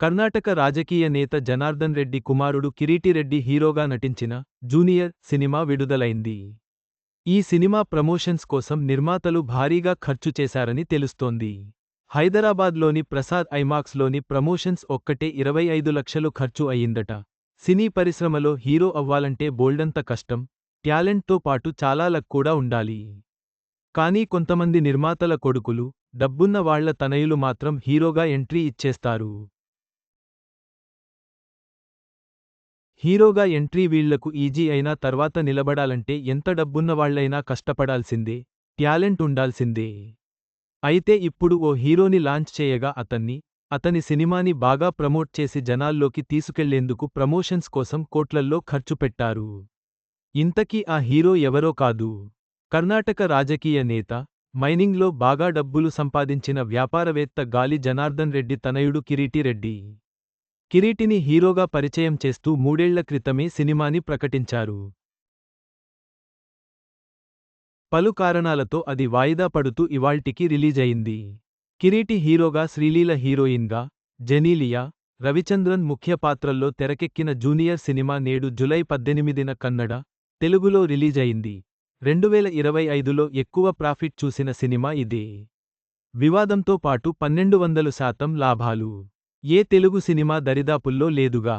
కర్ణాటక రాజకీయ నేత జనార్దన్ రెడ్డి కుమారుడు కిరీటిరెడ్డి హీరోగా నటించిన జూనియర్ సినిమా విడుదలైంది. ఈ సినిమా ప్రమోషన్స్ కోసం నిర్మాతలు భారీగా ఖర్చు చేశారని తెలుస్తోంది. హైదరాబాద్లోని ప్రసాద్ ఐమాక్స్లోని ప్రమోషన్స్ ఒక్కటే ఇరవై ఐదు లక్షలు ఖర్చు అయ్యిందట. సినీ పరిశ్రమలో హీరో అవ్వాలంటే బోల్డంత కష్టం టాలెంట్తో పాటు చాలా లక్ కూడా ఉండాలి. కానీ కొంతమంది నిర్మాతల కొడుకులు డబ్బున్న వాళ్ళ తనయులు మాత్రం హీరోగా ఎంట్రీ ఇచ్చేస్తారు. హీరోగా ఎంట్రీ వీళ్ళకు ఈజీ అయినా తర్వాత నిలబడాలంటే ఎంత డబ్బున్నవాళ్ళైనా కష్టపడాల్సిందే ట్యాలెంట్ ఉండాల్సిందే. అయితే ఇప్పుడు ఓ హీరోని లాంచ్ చేయగా అతన్ని అతని సినిమాని బాగా ప్రమోట్ చేసి జనాల్లోకి తీసుకెళ్ళేందుకు ప్రమోషన్స్ కోసం కోట్లల్లో ఖర్చు పెట్టారు. ఇంతకీ ఆ హీరో ఎవరో కాదు. కర్ణాటక రాజకీయ నేత మైనింగ్లో బాగా డబ్బులు సంపాదించిన వ్యాపారవేత్త గాలి జనార్దన్ రెడ్డి తనయుడు కిరీటిరెడ్డి కిరీటిని హీరోగా పరిచయం చేస్తూ మూడేళ్ళ క్రితమే సినిమాని ప్రకటించారు. పలు కారణాలతో అది వాయిదా పడుతూ ఇవాల్టికి రిలీజయింది. కిరీటి హీరోగా శ్రీలీల హీరోయిన్గా జెనీలియా రవిచంద్రన్ ముఖ్య పాత్రల్లో తెరకెక్కిన జూనియర్ సినిమా నేడు జులై పద్దెనిమిదిన కన్నడ తెలుగులో రిలీజయింది. రెండువేల ఇరవై ఐదులో ఎక్కువ ప్రాఫిట్ చూసిన సినిమా ఇదే. వివాదంతో పాటు పన్నెండు వందలు శాతం లాభాలు. ఏ తెలుగు సినిమా దరిదాపుల్లో లేదుగా.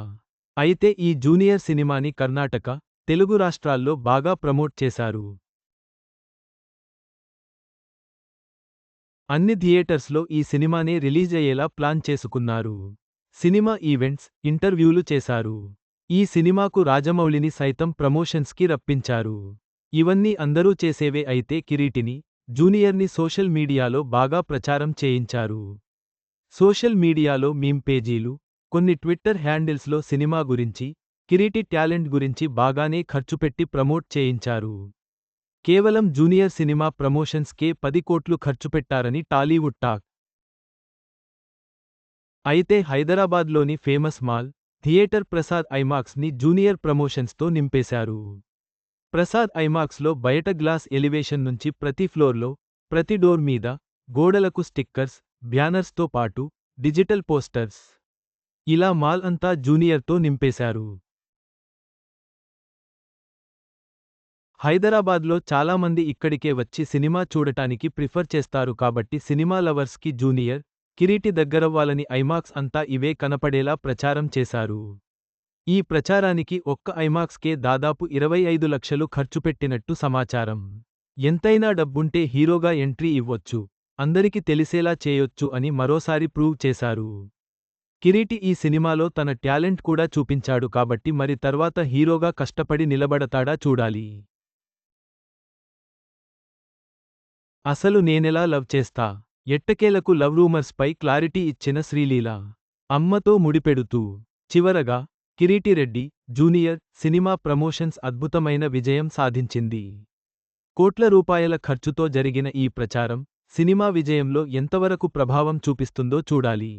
అయితే ఈ జూనియర్ సినిమాని కర్ణాటక తెలుగు రాష్ట్రాల్లో బాగా ప్రమోట్ చేశారు. అన్ని థియేటర్స్లో ఈ సినిమానే రిలీజ్ అయ్యేలా ప్లాన్ చేసుకున్నారు. సినిమా ఈవెంట్స్ ఇంటర్వ్యూలు చేశారు. ఈ సినిమాకు రాజమౌళిని సైతం ప్రమోషన్స్కి రప్పించారు. ఇవన్నీ అందరూ చేసేవే అయితే కిరీటిని జూనియర్ని సోషల్ మీడియాలో బాగా ప్రచారం చేయించారు. సోషల్ మీడియాలో మీమ్ పేజీలు కొన్ని ట్విట్టర్ హ్యాండిల్స్లో సినిమా గురించి కిరీటి టాలెంట్ గురించి బాగానే ఖర్చుపెట్టి ప్రమోట్ చేయించారు. కేవలం జూనియర్ సినిమా ప్రమోషన్స్కే పది కోట్లు ఖర్చుపెట్టారని టాలీవుడ్ టాక్. అయితే హైదరాబాద్లోని ఫేమస్ మాల్ థియేటర్ ప్రసాద్ ఐమాక్స్ని జూనియర్ ప్రమోషన్స్తో నింపేశారు. ప్రసాద్ ఐమాక్స్లో బయట గ్లాస్ ఎలివేషన్ నుంచి ప్రతి ఫ్లోర్లో ప్రతి డోర్ మీద గోడలకు స్టిక్కర్స్ బ్యానర్స్తో పాటు డిజిటల్ పోస్టర్స్ ఇలా మాల్ అంతా జూనియర్తో నింపేశారు. హైదరాబాద్లో చాలామంది ఇక్కడికే వచ్చి సినిమా చూడటానికి ప్రిఫర్ చేస్తారు కాబట్టి సినిమా లవర్స్కి జూనియర్ కిరీటి దగ్గరవ్వాలని ఐమాక్స్ అంతా ఇవే కనపడేలా ప్రచారం చేశారు. ఈ ప్రచారానికి ఒక్క ఐమాక్స్కే దాదాపు ఇరవై ఐదు లక్షలు ఖర్చుపెట్టినట్టు సమాచారం. ఎంతైనా డబ్బుంటే హీరోగా ఎంట్రీ ఇవ్వొచ్చు. అందరికి తెలిసేలా చేయొచ్చు అని మరోసారి ప్రూవ్ చేశారు. కిరీటి ఈ సినిమాలో తన టాలెంట్ కూడా చూపించాడు కాబట్టి మరి తర్వాత హీరోగా కష్టపడి నిలబడతాడా చూడాలి. అసలు నేనెలా లవ్ చేస్తా? ఎట్టకేలకు లవ్ రూమర్స్పై క్లారిటీ ఇచ్చిన శ్రీలీల. అమ్మతో ముడిపెడుతూ. చివరగా కిరీటిరెడ్డి జూనియర్ సినిమా ప్రమోషన్స్ అద్భుతమైన విజయం సాధించింది. కోట్ల రూపాయల ఖర్చుతో జరిగిన ఈ ప్రచారం సినిమా విజయంలో ఎంతవరకు ప్రభావం చూపిస్తుందో చూడాలి.